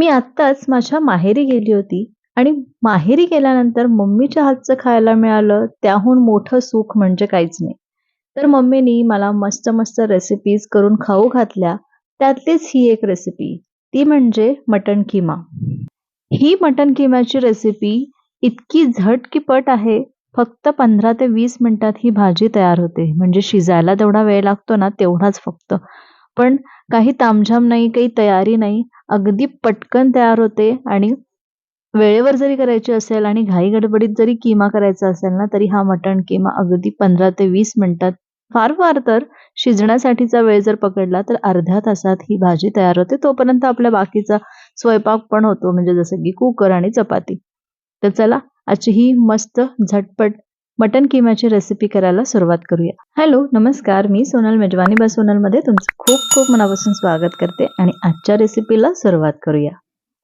मी आत्ताच माझ्या माहेरी गेली होती आणि माहेरी गेल्यानंतर मम्मीच्या हातचं खायला मिळालं त्याहून मोठं सुख म्हणजे काहीच नाही. तर मम्मीनी मला मस्त मस्त रेसिपीज करून खाऊ घातल्या. त्यातलीच ही एक रेसिपी ती म्हणजे मटण किमा. ही मटण किम्याची रेसिपी इतकी झटकीपट आहे फक्त पंधरा ते वीस मिनिटात ही भाजी तयार होते. म्हणजे शिजायला तेवढा वेळ लागतो ना तेवढाच फक्त. पण काही तामझाम नाही काही तयारी नाही. अगदी पटकन तयार होते आणि वेळेवर जरी करायची असेल आणि घाई गडबडीत जरी किमा करायचा असेल ना तरी हा मटण किमा अगदी पंधरा ते वीस मिनिटात. फार फार तर शिजण्यासाठीचा वेळ जर पकडला तर अर्ध्या तासात ही भाजी तयार होते. तोपर्यंत आपल्या बाकीचा स्वयंपाक पण होतो म्हणजे जसं की कुकर आणि चपाती. तर चला आजची ही मस्त झटपट मटन किमाची रेसिपी करायला सुरुवात करूया. हॅलो नमस्कार. मी सोनल मेजवानी. बा सोनलमध्ये तुमचं खूप खूप मनापासून स्वागत करते आणि आजच्या रेसिपीला सुरुवात करूया.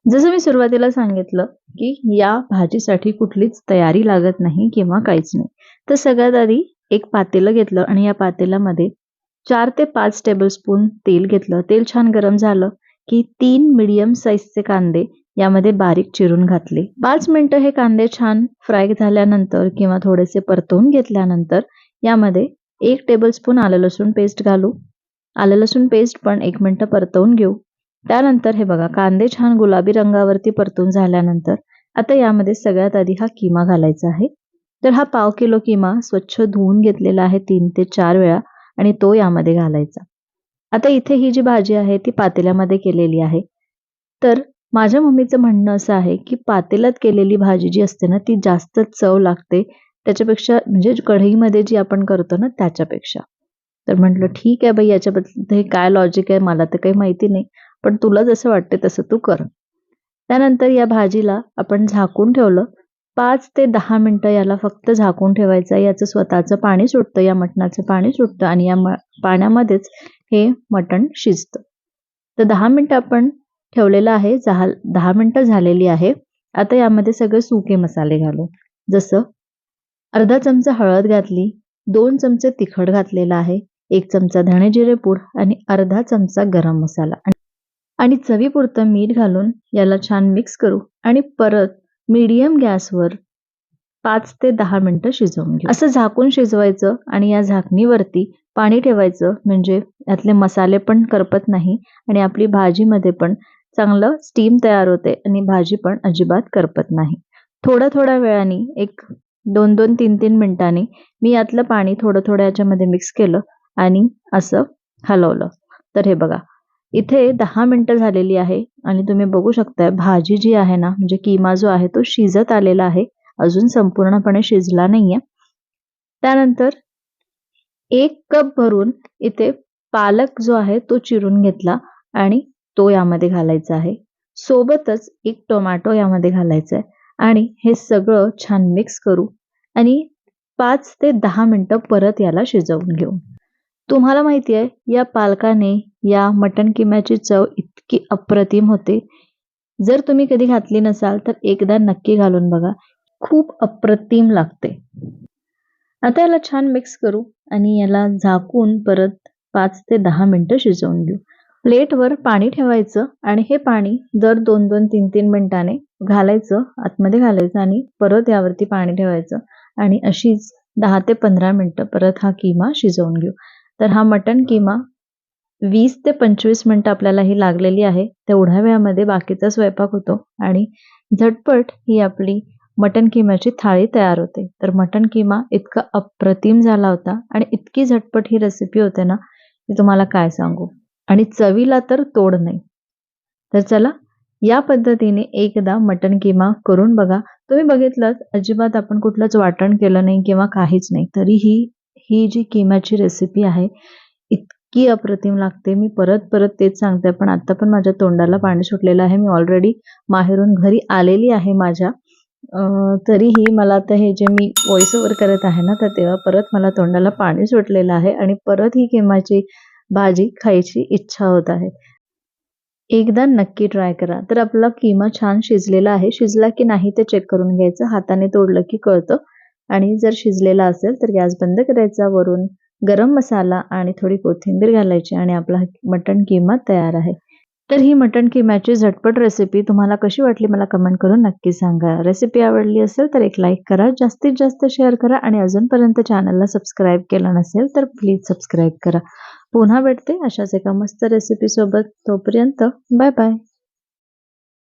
जसं मी सुरुवातीला सांगितलं की या भाजीसाठी कुठलीच तयारी लागत नाही किंवा काहीच नाही. तर सगळ्यात आधी एक पातेलं घेतलं आणि या पातेल्यामध्ये चार ते पाच टेबलस्पून तेल घेतलं. तेल छान गरम झालं की तीन मिडियम साईजचे कांदे यामध्ये बारीक चिरून घातले. पाच मिनटं हे कांदे छान फ्राय झाल्यानंतर किंवा थोडेसे परतवून घेतल्यानंतर यामध्ये एक टेबलस्पून आलं लसूण पेस्ट घालू. आलं लसूण पेस्ट पण एक मिनटं परतवून घेऊ. त्यानंतर हे बघा कांदे छान गुलाबी रंगावरती परतून झाल्यानंतर आता यामध्ये सगळ्यात आधी हा किमा घालायचा आहे. तर हा पाव किलो किमा स्वच्छ धुवून घेतलेला आहे तीन ते चार वेळा आणि तो यामध्ये घालायचा. आता इथे ही जी भाजी आहे ती पातेल्यामध्ये केलेली आहे. तर माझ्या मम्मीचं म्हणणं असं आहे की पातेल्यात केलेली भाजी जी असते ना ती जास्त चव लागते. त्याच्यापेक्षा म्हणजे कढईमध्ये जी आपण करतो ना त्याच्यापेक्षा. तर म्हटलं ठीक आहे बाई याच्याबद्दल हे काय लॉजिक आहे? मला तर काही माहिती नाही. पण तुला जसं वाटते तसं तू कर. त्यानंतर या भाजीला आपण झाकून ठेवलं. पाच ते दहा मिनटं याला फक्त झाकून ठेवायचं याचं स्वतःचं पाणी सुटतं या मटणाचं पाणी सुटतं आणि या पाण्यामध्येच हे मटण शिजतं. तर दहा मिनटं आपण ठेवलेलं आहे. दहा दहा मिनटं झालेली आहे. आता यामध्ये सगळे सुके मसाले घालू जसं अर्धा चमचा हळद घातली दोन चमचे तिखट घातलेलं आहे एक चमचा धणे जिरे पूड आणि अर्धा चमचा गरम मसाला. आणि चवीपुरतं मीठ घालून याला छान मिक्स करू आणि परत मीडियम गॅसवर पाच ते दहा मिनटं शिजवून घेऊ. असं झाकून शिजवायचं आणि या झाकणीवरती पाणी ठेवायचं. म्हणजे यातले मसाले पण करपत नाही आणि आपली भाजीमध्ये पण चांगलं स्टीम तयार होते आणि भाजी पण अजिबात करपत नाही. थोड्या थोड्या वेळाने एक दोन दोन तीन तीन मिनिटांनी मी यातलं पाणी थोडं थोडं याच्यामध्ये मिक्स केलं आणि असं हलवलं. तर हे बघा इथे दहा मिनटं झालेली आहे आणि तुम्ही बघू शकताय भाजी जी आहे ना म्हणजे किमा जो आहे तो शिजत आलेला आहे अजून संपूर्णपणे शिजला नाहीये. त्यानंतर एक कप भरून इथे पालक जो आहे तो चिरून घेतला आणि तो यामध्ये घालायचा आहे. सोबतच एक टोमॅटो यामध्ये घालायचा आहे आणि हे सगळं छान मिक्स करू. आणि पाच ते दहा मिनटं परत याला शिजवून घेऊ. तुम्हाला माहिती आहे या पालकाने या मटण किम्याची चव इतकी अप्रतिम होते. जर तुम्ही कधी घातली नसाल तर एकदा नक्की घालून बघा. खूप अप्रतिम लागते. आता याला छान मिक्स करू. आणि याला झाकून परत पाच ते दहा मिनटं शिजवून घेऊ. प्लेटवर पाणी ठेवायचं आणि हे पाणी दर दोन दोन तीन तीन मिनिटाने घालायचं आतमध्ये घालायचं आणि परत यावरती पाणी ठेवायचं. आणि अशीच दहा ते पंधरा मिनटं परत हा किमा शिजवून घेऊ. तर हा मटन किमा वीस ते पंचवीस मिनटं आपल्याला ही लागलेली आहे. तेवढ्या वेळामध्ये बाकीचा स्वयंपाक होतो आणि झटपट ही आपली मटन किमाची थाळी तयार होते. तर मटन किमा इतका अप्रतिम झाला होता आणि इतकी झटपट ही रेसिपी होते ना की तुम्हाला काय सांगू? आणि चवीला तर तोड नाही. तर चला या पद्धतीने एकदा मटण किमा करून बघा. तुम्ही बघितलं अजिबात आपण कुठलंच वाटण केलं नाही किंवा काहीच नाही. तरीही ही जी किमाची रेसिपी आहे इतकी अप्रतिम लागते. मी परत परत तेच सांगते पण आता पण माझ्या तोंडाला पाणी सुटलेलं आहे. मी ऑलरेडी माहेरून घरी आलेली आहे माझ्या. तरीही मला आता हे जे मी व्हॉइस ओव्हर करत आहे ना तर तेव्हा परत मला तोंडाला पाणी सुटलेलं आहे. आणि परत ही किमाची भाजी खायची इच्छा होत आहे. एकदा नक्की ट्राय करा. तर आपला किमा छान शिजलेला आहे. शिजला की नाही ते चेक करून घ्यायचं. हाताने तोडलं की कळतं. आणि जर शिजलेला असेल तर गॅस बंद करायचा. वरून गरम मसाला आणि थोडी कोथिंबीर घालायची आणि आपला मटण किमा तयार आहे. तर ही मटण किम्याची झटपट रेसिपी तुम्हाला कशी वाटली मला कमेंट करून नक्की सांगा. रेसिपी आवडली असेल तर एक लाईक करा. जास्तीत जास्त शेअर करा. आणि अजूनपर्यंत चॅनलला सबस्क्राईब केलं नसेल तर प्लीज सबस्क्राईब करा. पुन्हा भेटते अशाच एका मस्त रेसिपीसोबत तोपर्यंत बाय बाय